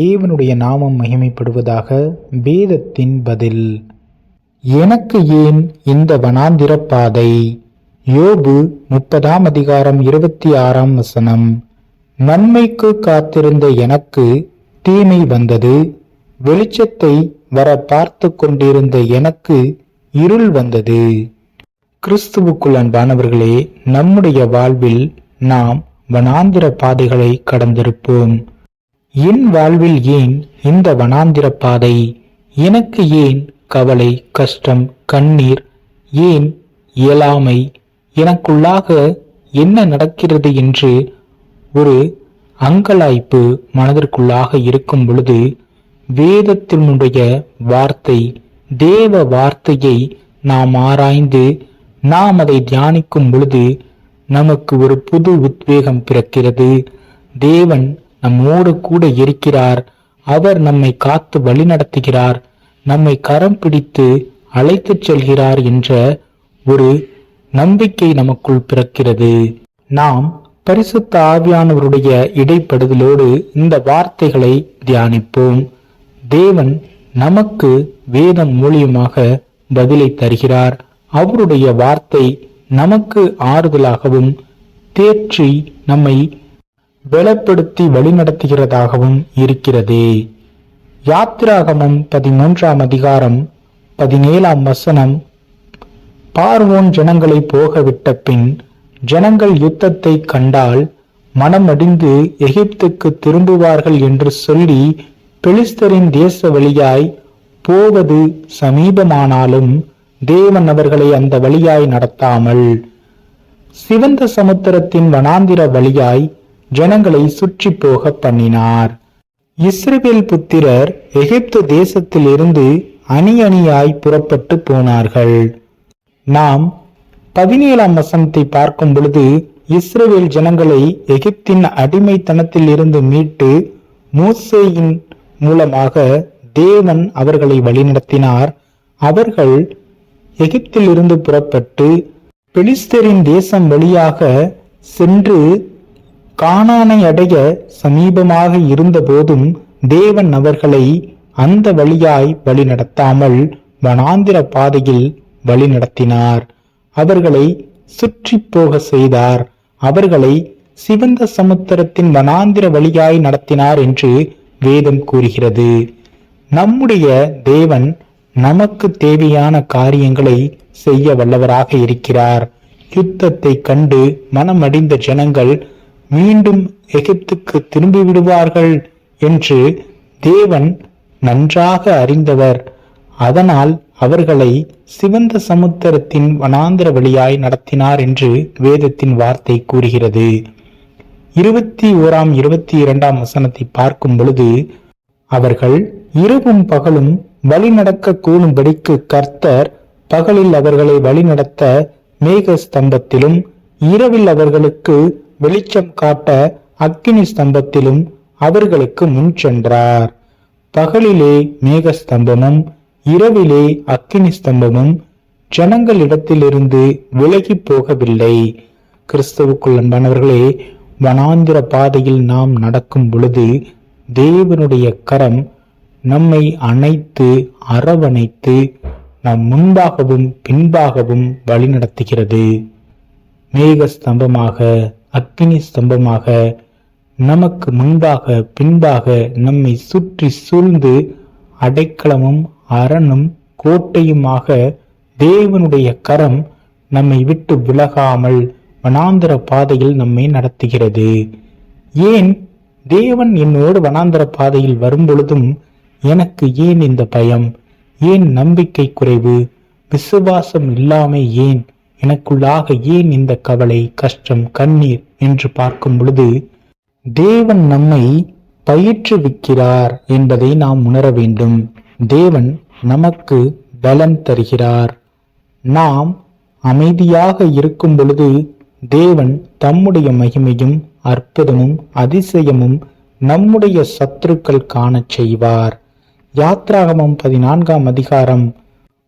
தேவனுடைய நாமம் மகிமைப்படுவதாக வேதத்தின் பதில். எனக்கு ஏன் இந்த வனாந்திர பாதை யோபு முப்பதாம் அதிகாரம் இருபத்தி ஆறாம் வசனம். நன்மைக்கு காத்திருந்த எனக்கு தீமை வந்தது. வெளிச்சத்தை வர பார்த்து கொண்டிருந்த எனக்கு இருள் வந்தது. கிறிஸ்துவுக்குள் அன்பானவர்களே நம்முடைய வாழ்வில் நாம் வனாந்திர பாதைகளை கடந்திருப்போம். என் வாழ்வில் ஏன் இந்த வனாந்திர பாதை? எனக்கு ஏன் கவலை கஷ்டம் கண்ணீர்? ஏன் இயலாமை? எனக்குள்ளாக என்ன நடக்கிறது என்று ஒரு அங்கலாய்ப்பு மனதிற்குள்ளாக இருக்கும் பொழுது வேதத்தினுடைய வார்த்தை தேவ வார்த்தையை நாம் ஆராய்ந்து நாம் அதை தியானிக்கும் பொழுது நமக்கு ஒரு புது உத்வேகம் பிறக்கிறது. தேவன் நம்மோடு கூட இருக்கிறார். அவர் நம்மை காத்து வழிநடத்துகிறார் நம்மை கரம் பிடித்து அழைத்துச் செல்கிறார் என்ற ஒரு நம்பிக்கை நமக்குள் பிறக்கிறது. நாம் பரிசுத்த ஆவியானவருடைய இடைப்படுதலோடு இந்த வார்த்தைகளை தியானிப்போம். தேவன் நமக்கு வேதம் மூலியமாக பதிலை தருகிறார். அவருடைய வார்த்தை நமக்கு ஆறுதலாகவும் தேற்றி நம்மை பலப்படுத்தி வழிநடத்துகிறதாகவும் இருக்கிறது. யாத்திராகமம் பதிமூன்றாம் அதிகாரம் பதினேழாம் வசனம். பார்வோன் ஜனங்களை போகவிட்ட பின் ஜனங்கள் யுத்தத்தை கண்டால் மனமடிந்து எகிப்துக்கு திரும்புவார்கள் என்று சொல்லி பெலிஸ்தரின் தேச வழியாய் போவது சமீபமானாலும் தேவன் அவர்களை அந்த வழியாய் நடத்தாமல். சிவந்த சமுத்திரத்தின் வனாந்திர வழியாய் ஜனங்களை சுற்றி போக பண்ணினார். இஸ்ரவேல் புத்திரர் எகிப்து தேசத்திலிருந்து அணி அணியாய் புறப்பட்டு போனார்கள். நாம் பதினேழாம் வசனத்தை பார்க்கும் பொழுது இஸ்ரேல் ஜனங்களை எகிப்தின் அடிமைத்தனத்தில் இருந்து மீட்டு மூசேயின் மூலமாக தேவன் அவர்களை வழிநடத்தினார். அவர்கள் எகிப்தில் இருந்து புறப்பட்டு பெலிஸ்தரின் தேசம் வழியாக சென்று கானானை அடைய சமீபமாக இருந்தபோதும் தேவன் அவர்களை அந்த வழியாய் வழிநடத்தாமல் வனாந்திர பாதையில் வழிநடத்தினார். அவர்களை சுற்றி போக செய்தார். அவர்களை சிவந்த சமுத்திரத்தின் வனாந்திர வழியாய் நடத்தினார் என்று வேதம் கூறுகிறது. நம்முடைய தேவன் நமக்கு தேவையான காரியங்களை செய்ய வல்லவராக இருக்கிறார். யுத்தத்தை கண்டு மனமடிந்த ஜனங்கள் மீண்டும் எகிப்துக்கு திரும்பி விடுவார்கள் என்று தேவன் நன்றாக அறிந்தவர். அதனால் அவர்களை சிவந்த சமுத்திரத்தின் வனாந்திர வழியாய் நடத்தினார் என்று வேதத்தின் வார்த்தை கூறுகிறது. இருபத்தி ஓராம் இருபத்தி இரண்டாம் வசனத்தை பார்க்கும் பொழுது அவர்கள் இரவும் பகலும் வழி நடக்க கூடும்படிக்கு கர்த்தர் பகலில் அவர்களை வழிநடத்த மேக ஸ்தம்பத்திலும் இரவில் அவர்களுக்கு வெளிச்சம் காட்ட அக்கினி ஸ்தம்பத்திலும் அவர்களுக்கு முன் சென்றார். பகலிலே மேக ஸ்தம்பமும் இரவிலே அக்கினி ஸ்தம்பமும் ஜனங்களிடத்திலிருந்து விலகி போகவில்லை. கிறிஸ்துவுக்குள் அன்பானவர்களே வனாந்திர பாதையில் நாம் நடக்கும் பொழுது தேவனுடைய கரம் நம்மை அணைத்து அரவணைத்து நம் முன்பாகவும் பின்பாகவும் வழிநடத்துகிறது. மேக அக்னி ஸ்தம்பமாக நமக்கு முன்பாக பின்பாக நம்மை சுற்றி சூழ்ந்து அடைக்கலமும் அரணும் கோட்டையுமாக தேவனுடைய கரம் நம்மை விட்டு விலகாமல் வனாந்திர பாதையில் நம்மை நடத்துகிறது. ஏன்? தேவன் என்னோடு வனாந்திர பாதையில் வரும்பொழுதும் எனக்கு ஏன் இந்த பயம்? ஏன் நம்பிக்கை குறைவு? விசுவாசம் இல்லாமல் ஏன்? எனக்குள்ளாக ஏன் இந்த கவலை கஷ்டம் கண்ணீர் என்று பார்க்கும் பொழுது தேவன் நம்மை பயிற்றுவிக்கிறார் என்பதை நாம் உணர வேண்டும். தேவன் நமக்கு பலன் தருகிறார். நாம் அமைதியாக இருக்கும் பொழுது தேவன் தம்முடைய மகிமையும் அற்புதமும் அதிசயமும் நம்முடைய சத்துருக்கள் காணச் செய்வார். யாத்ராகமம் பதினான்காம் அதிகாரம்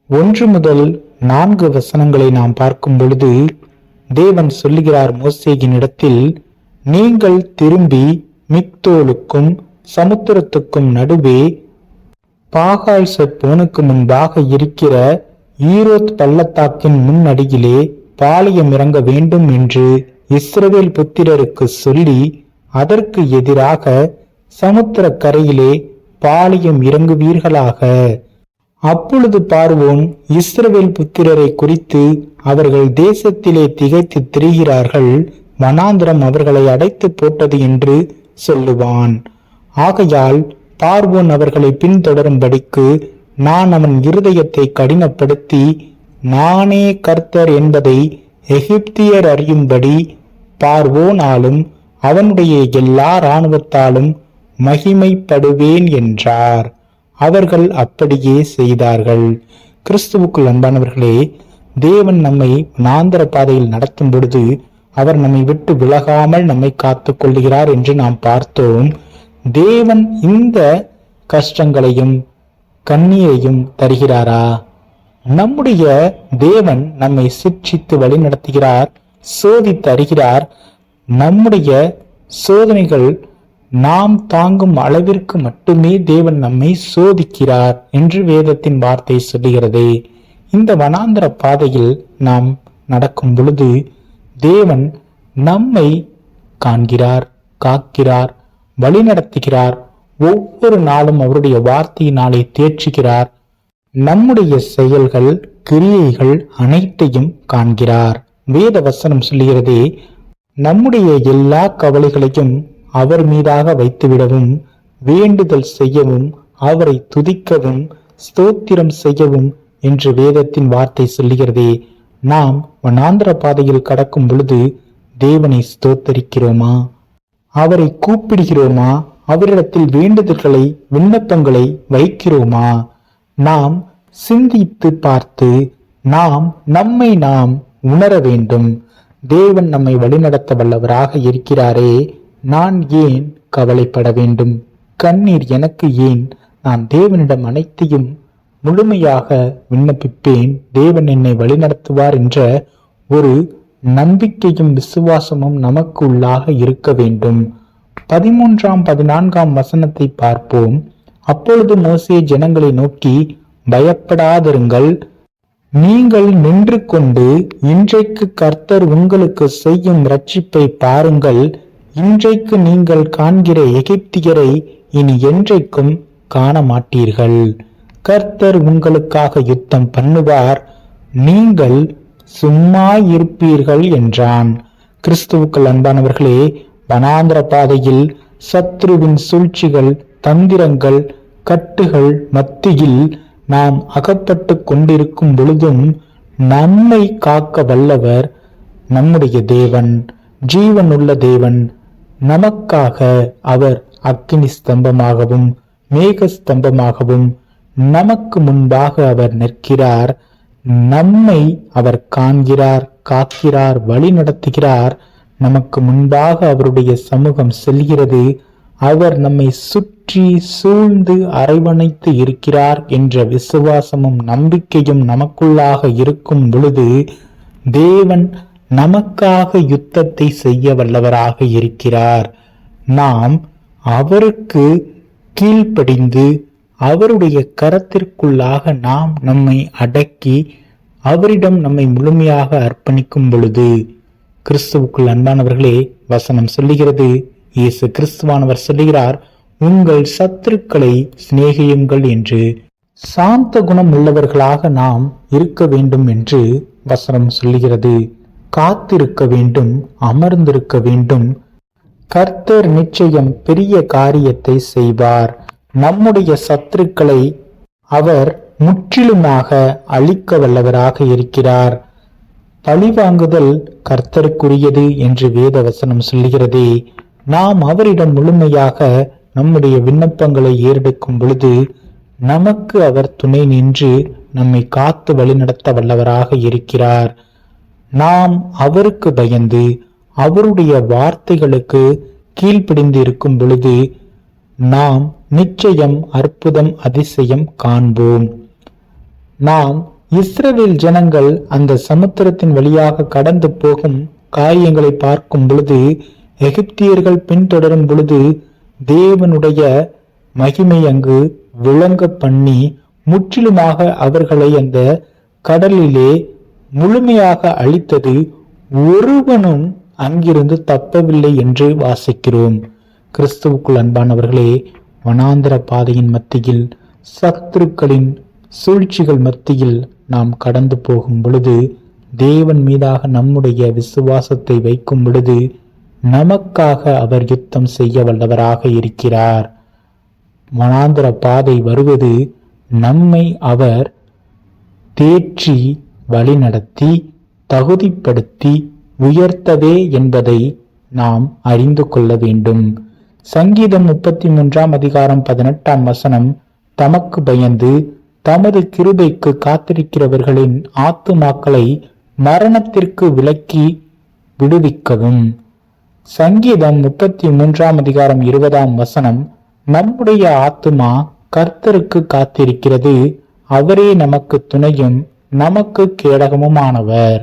ஒன்று முதல் நான்கு வசனங்களை நாம் பார்க்கும் பொழுது தேவன் சொல்லுகிறார் மோசேயின் இடத்தில் நீங்கள் திரும்பி மிக்தோலுக்கும் சமுத்திரத்துக்கும் நடுவே பாகால் செப்போனுக்கு முன்பாக இருக்கிற ஈரோத் பள்ளத்தாக்கின் முன்னடியிலே பாளையம் இறங்க வேண்டும் என்று இஸ்ரவேல் புத்திரருக்கு சொல்லி அதற்கு எதிராக சமுத்திர கரையிலே பாளையம் இறங்குவீர்களாக. அப்பொழுது பார்வோன் இஸ்ரவேல் புத்திரரை குறித்து அவர்கள் தேசத்திலே திகைத்து திரிகிறார்கள் வனாந்திரம் அவர்களை அடைத்து போட்டது என்று சொல்லுவான். ஆகையால் பார்வோன் அவர்களை பின்தொடரும்படிக்கு நான் அவன் இருதயத்தை கடினப்படுத்தி நானே கர்த்தர் என்பதை எகிப்தியர் அறியும்படி பார்வோனாலும் அவனுடைய எல்லா இராணுவத்தாலும் மகிமைப்படுவேன் என்றார். அவர்கள் அப்படியே செய்தார்கள். கிறிஸ்துவுக்குள் அன்பானவர்களே தேவன் நம்மை நாந்திர பாதையில் நடத்தும் பொழுது அவர் நம்மை விட்டு விலகாமல் நம்மை காத்துக் கொள்கிறார் என்று நாம் பார்த்தோம். தேவன் இந்த கஷ்டங்களையும் கண்ணீரையும் தருகிறாரா? நம்முடைய தேவன் நம்மை சிக்ஷித்து வழி நடத்துகிறார் சோதித்து அறிகிறார். நம்முடைய சோதனைகள் நாம் தாங்கும் அளவிற்கு மட்டுமே தேவன் நம்மை சோதிக்கிறார் என்று வேதத்தின் வார்த்தை சொல்லுகிறது. இந்த வனாந்தர பாதையில் நாம் நடக்கும் பொழுது தேவன் நம்மை காண்கிறார் காக்கிறார் வழிநடத்துகிறார். ஒவ்வொரு நாளும் அவருடைய வார்த்தையினாலே தேற்றுகிறார். நம்முடைய செயல்கள் கிரியைகள் அனைத்தையும் காண்கிறார். வேத வசனம் சொல்லுகிறதே நம்முடைய எல்லா கவலைகளையும் அவர் மீதாக வைத்துவிடவும் வேண்டுதல் செய்யவும் அவரை துதிக்கவும் ஸ்தோத்திரம் செய்யவும் என்று வேதத்தின் வார்த்தை சொல்லுகிறதே. நாம் வனாந்திர பாதையில் கடக்கும் பொழுது தேவனை ஸ்தோத்தரிக்கிறோமா? அவரை கூப்பிடுகிறோமா? அவரிடத்தில் வேண்டுதல்களை விண்ணப்பங்களை வைக்கிறோமா? நாம் சிந்தித்து பார்த்து நாம் நம்மை நாம் உணர வேண்டும். தேவன் நம்மை வழிநடத்த வல்லவராக இருக்கிறாரே. நான் ஏன் கவலைப்பட வேண்டும்? கண்ணீர் எனக்கு ஏன்? நான் தேவனிடம் அனைத்தையும் முழுமையாக விண்ணப்பிப்பேன். தேவன் என்னை வழிநடத்துவார் என்ற ஒரு நம்பிக்கையும் விசுவாசமும் நமக்கு உள்ளாக இருக்க வேண்டும். பதிமூன்றாம் பதினான்காம் வசனத்தை பார்ப்போம். அப்பொழுது மோசே ஜனங்களை நோக்கி பயப்படாதிருங்கள். நீங்கள் நின்று கொண்டு இன்றைக்கு கர்த்தர் உங்களுக்கு செய்யும் ரட்சிப்பை பாருங்கள். இன்றைக்கு நீங்கள் காண்கிற எகிப்தியரை இனி என்றைக்கும் காண மாட்டீர்கள் கர்த்தர் உங்களுக்காக யுத்தம் பண்ணுவார். நீங்கள் சும்மா இருப்பீர்கள் என்றான். கிறிஸ்துவுக்கள் அன்பானவர்களே வனாந்திர பாதையில் சத்ருவின் சூழ்ச்சிகள் தந்திரங்கள் கட்டுகள் மத்தியில் நாம் அகப்பட்டு கொண்டிருக்கும் பொழுதும் நம்மை காக்க வல்லவர் நம்முடைய தேவன் ஜீவனுள்ள தேவன் நமக்காக அவர் அக்கினி ஸ்தம்பமாகவும் மேக ஸ்தம்பமாகவும் நமக்கு முன்பாக அவர் நிற்கிறார். நம்மை அவர் காண்கிறார் காக்கிறார் வழி நடத்துகிறார். நமக்கு முன்பாக அவருடைய சமூகம் செல்கிறது. அவர் நம்மை சுற்றி சூழ்ந்து அரைவணைத்து இருக்கிறார் என்ற விசுவாசமும் நம்பிக்கையும் நமக்குள்ளாக இருக்கும் பொழுது தேவன் நமக்காக யுத்தத்தை செய்ய வல்லவராக இருக்கிறார். நாம் அவருக்கு கீழ்ப்படிந்து அவருடைய கரத்திற்குள்ளாக நாம் நம்மை அடக்கி அவரிடம் நம்மை முழுமையாக அர்ப்பணிக்கும் பொழுது கிறிஸ்துவுக்குள் அன்பானவர்களே வசனம் சொல்லுகிறது. இயேசு கிறிஸ்துவானவர் சொல்லுகிறார் உங்கள் சத்துருக்களை சிநேகியுங்கள் என்று. சாந்த குணம் உள்ளவர்களாக நாம் இருக்க வேண்டும் என்று வசனம் சொல்லுகிறது. காத்திருக்க வேண்டும் அமர்ந்திருக்க வேண்டும். கர்த்தர் நிச்சயம் பெரிய காரியத்தை செய்வார். நம்முடைய சத்துருக்களை அவர் முற்றிலுமாக அழிக்க வல்லவராக இருக்கிறார். பழிவாங்குதல் கர்த்தருக்குரியது என்று வேத வசனம் சொல்லுகிறதே நாம் அவரிடம் முழுமையாக நம்முடைய விண்ணப்பங்களை ஏறெடுக்கும் பொழுது நமக்கு அவர் துணை நின்று நம்மை காத்து வழிநடத்த வல்லவராக இருக்கிறார். நாம் அவருக்கு பயந்து அவருடைய வார்த்தைகளுக்கு கீழ்ப்பிடிந்து இருக்கும் பொழுது நாம் நிச்சயம் அற்புதம் அதிசயம் காண்போம். நாம் இஸ்ரவேல் ஜனங்கள் அந்த சமுத்திரத்தின் வழியாக கடந்து போகும் காரியங்களை பார்க்கும் பொழுது எகிப்தியர்கள் பின்தொடரும் பொழுது தேவனுடைய மகிமை அங்கு விளங்க பண்ணி முற்றிலுமாக அவர்களை அந்த கடலிலே முழுமையாக அழித்தது ஒருவனும் அங்கிருந்து தப்பவில்லை என்று வாசிக்கிறோம். கிறிஸ்துவுக்குள் அன்பானவர்களே வனாந்திர பாதையின் மத்தியில் சத்துருக்களின் சூழ்ச்சிகள் மத்தியில் நாம் கடந்து போகும் பொழுது தேவன் மீதாக நம்முடைய விசுவாசத்தை வைக்கும் பொழுது நமக்காக அவர் யுத்தம் செய்ய வல்லவராக இருக்கிறார். வனாந்திர பாதை வருவது நம்மை அவர் தேற்றி வழிநடத்தி தகுதிப்படுத்தி உயர்த்தவே என்பதை நாம் அறிந்து கொள்ள வேண்டும். சங்கீதம் முப்பத்தி மூன்றாம் அதிகாரம் பதினெட்டாம் வசனம் தமக்கு பயந்து தமது கிருபைக்கு காத்திருக்கிறவர்களின் ஆத்துமாக்களை மரணத்திற்கு விலக்கி விடுவிக்கவும். சங்கீதம் முப்பத்தி மூன்றாம் அதிகாரம் இருபதாம் வசனம் நம்முடைய ஆத்துமா கர்த்தருக்கு காத்திருக்கிறது அவரே நமக்கு துணையும் நமக்கு கேடகமுமானவர்.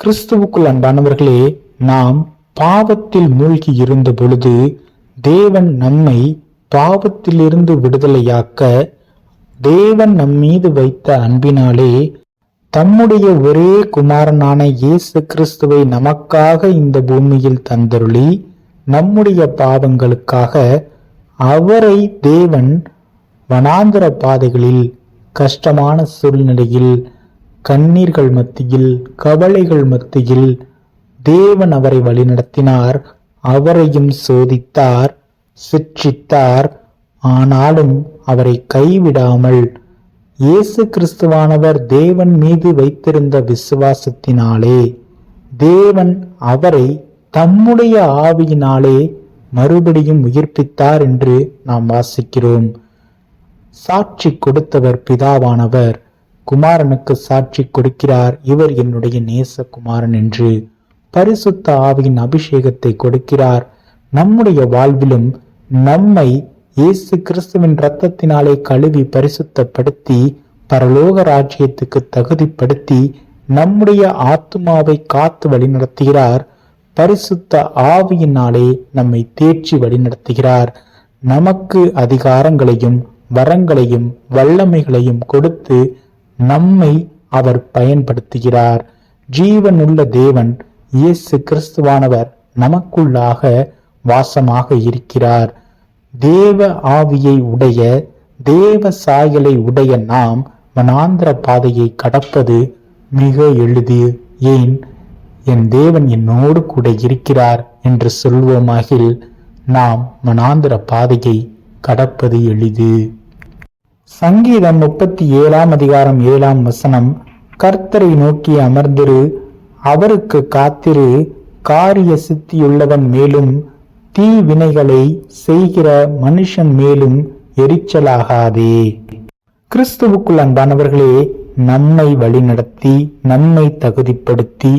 கிறிஸ்துவுக்குள் அன்பானவர்களே நாம் பாவத்தில் மூழ்கி இருந்த பொழுது தேவன் நம்மை பாவத்திலிருந்து விடுதலையாக்க தேவன் நம்மீது வைத்த அன்பினாலே தம்முடைய ஒரே குமாரனான இயேசு கிறிஸ்துவை நமக்காக இந்த பூமியில் தந்தருளி நம்முடைய பாவங்களுக்காக அவரை தேவன் வனாந்திர பாதைகளில் கஷ்டமான சூழ்நிலையில் கண்ணீர்கள் மத்தியில் கவலைகள் மத்தியில் தேவன் அவரை வழிநடத்தினார். அவரையும் சோதித்தார் சிற்றித்தார் ஆனாலும் அவரை கைவிடாமல் இயேசு கிறிஸ்துவானவர் தேவன் மீது வைத்திருந்த விசுவாசத்தினாலே தேவன் அவரை தம்முடைய ஆவியினாலே மறுபடியும் உயிர்ப்பித்தார் என்று நாம் வாசிக்கிறோம். சாட்சி கொடுத்தவர் பிதாவானவர். குமாரனுக்கு சாட்சி கொடுக்கிறார். இவர் என்னுடைய நேச குமாரன் என்று பரிசுத்த ஆவியின் அபிஷேகத்தை கொடுக்கிறார். நம்முடைய வாழ்விலும் நம்மை இயேசு கிறிஸ்துவின் இரத்தத்தினாலே கழுவி பரிசுத்தப்படுத்தி பரலோக ராஜ்யத்துக்கு தகுதிப்படுத்தி நம்முடைய ஆத்மாவை காத்து வழிநடத்துகிறார். பரிசுத்த ஆவியினாலே நம்மை தேர்ச்சி வழிநடத்துகிறார். நமக்கு அதிகாரங்களையும் வரங்களையும் வல்லமைகளையும் கொடுத்து நம்மை அவர் பயன்படுத்துகிறார். ஜீவனுள்ள தேவன் இயேசு கிறிஸ்துவானவர் நமக்குள்ளாக வாசமாக இருக்கிறார். தேவ ஆவியை உடைய தேவ சாயலை உடைய நாம் மனாந்திர பாதையை கடப்பது மிக எளிது. ஏன்? என் தேவன் என்னோடு கூட இருக்கிறார் என்று சொல்வோமாகில் நாம் மனாந்திர பாதையை கடப்பது எளிது. சங்கீதம் முப்பத்தி ஏழாம் அதிகாரம் ஏழாம் வசனம். கர்த்தரை நோக்கி அமர்ந்திரு அவருக்கு காத்திரு காரிய சித்தியுள்ளவன் மேலும் தீ வினைகளை செய்கிற மனுஷன் மேலும் எரிச்சலாகாதே. கிறிஸ்துவுக்குள் அன்பானவர்களே நம்மை வழிநடத்தி நம்மை தகுதிப்படுத்தி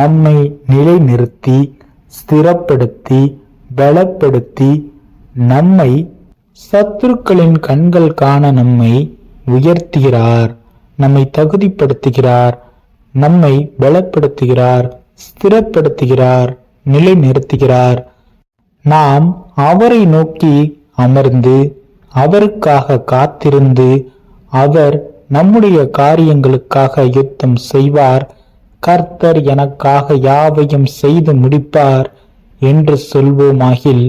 நம்மை நிலைநிறுத்தி ஸ்திரப்படுத்தி பலப்படுத்தி நம்மை சத்துருக்களின் கண்கள் காண நம்மை உயர்த்துகிறார் நம்மை தகுதிப்படுத்துகிறார் நம்மை பலப்படுத்துகிறார் ஸ்திரப்படுத்துகிறார் நிலைநிறுத்துகிறார். நாம் அவரை நோக்கி அமர்ந்து அவருக்காக காத்திருந்து அவர் நம்முடைய காரியங்களுக்காக யுத்தம் செய்வார் கர்த்தர் எனக்காக யாவையும் செய்து முடிப்பார் என்று சொல்வோமாகில்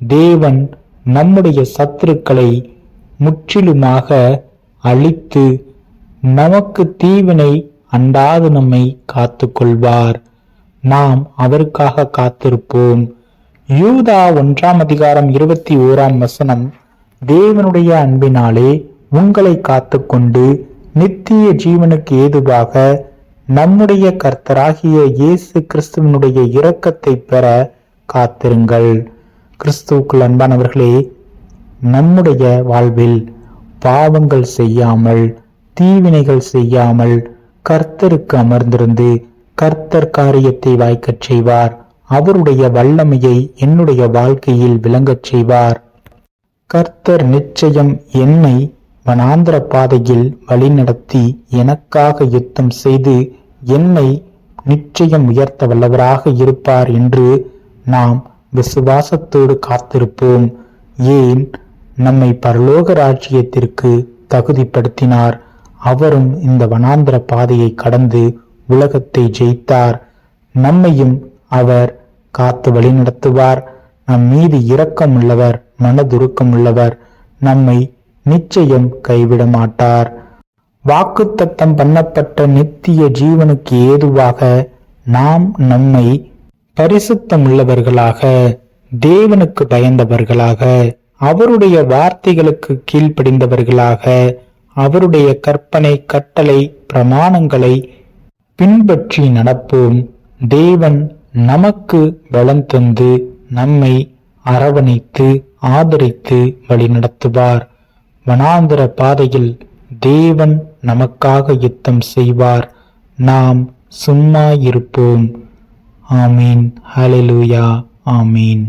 தேவன் நம்முடைய சத்துருக்களை முற்றிலுமாக அழித்து நமக்கு தீவினை அண்டாது நம்மை காத்துக்கொள்வார். நாம் அவருக்காக காத்திருப்போம். யூதா ஒன்றாம் அதிகாரம் இருபத்தி ஓராம் வசனம். தேவனுடைய அன்பினாலே உங்களை காத்துக்கொண்டு நித்திய ஜீவனுக்கு ஏதுவாக நம்முடைய கர்த்தராகிய இயேசு கிறிஸ்துவனுடைய இரக்கத்தை பெற காத்திருங்கள். கிறிஸ்துவுக்குள் அன்பானவர்களே நம்முடைய வாழ்வில் பாவங்கள் செய்யாமல் தீவினைகள் செய்யாமல் கர்த்தருக்கு அமர்ந்திருந்து கர்த்தர் காரியத்தை வாய்க்கச் செய்வார். அவருடைய வல்லமையை என்னுடைய வாழ்க்கையில் விளங்கச் செய்வார். கர்த்தர் நிச்சயம் என்னை வனாந்திர பாதையில் வழிநடத்தி எனக்காக யுத்தம் செய்து என்னை நிச்சயம் உயர்த்த வல்லவராக இருப்பார் என்று நாம் விசுவாசத்தோடு காத்திருப்போம். ஏன்? நம்மை பரலோக ராஜ்யத்திற்கு தகுதிப்படுத்தினார். அவரும் இந்த வனாந்திர பாதையை கடந்து உலகத்தை ஜெயித்தார். நம்மையும் அவர் காத்து வழிநடத்துவார். நம் மீது இரக்கம் உள்ளவர் மனதுருக்கம் உள்ளவர் நம்மை நிச்சயம் கைவிட மாட்டார் வாக்குத்தத்தம் பண்ணப்பட்ட நித்திய ஜீவனுக்கு ஏதுவாக நாம் நம்மை பரிசுத்தம் உள்ளவர்களாக தேவனுக்கு பயந்தவர்களாக அவருடைய வார்த்தைகளுக்கு கீழ்ப்படிந்தவர்களாக அவருடைய கற்பனை கட்டளை பிரமாணங்களை பின்பற்றி நடப்போம். தேவன் நமக்கு பலம் தந்து நம்மை அரவணைத்து ஆதரித்து வழிநடத்துவார். வனாந்திர பாதையில் தேவன் நமக்காக யுத்தம் செய்வார். நாம் சும்மா இருப்போம். ஆமீன் ஹலெலூயா ஆமீன்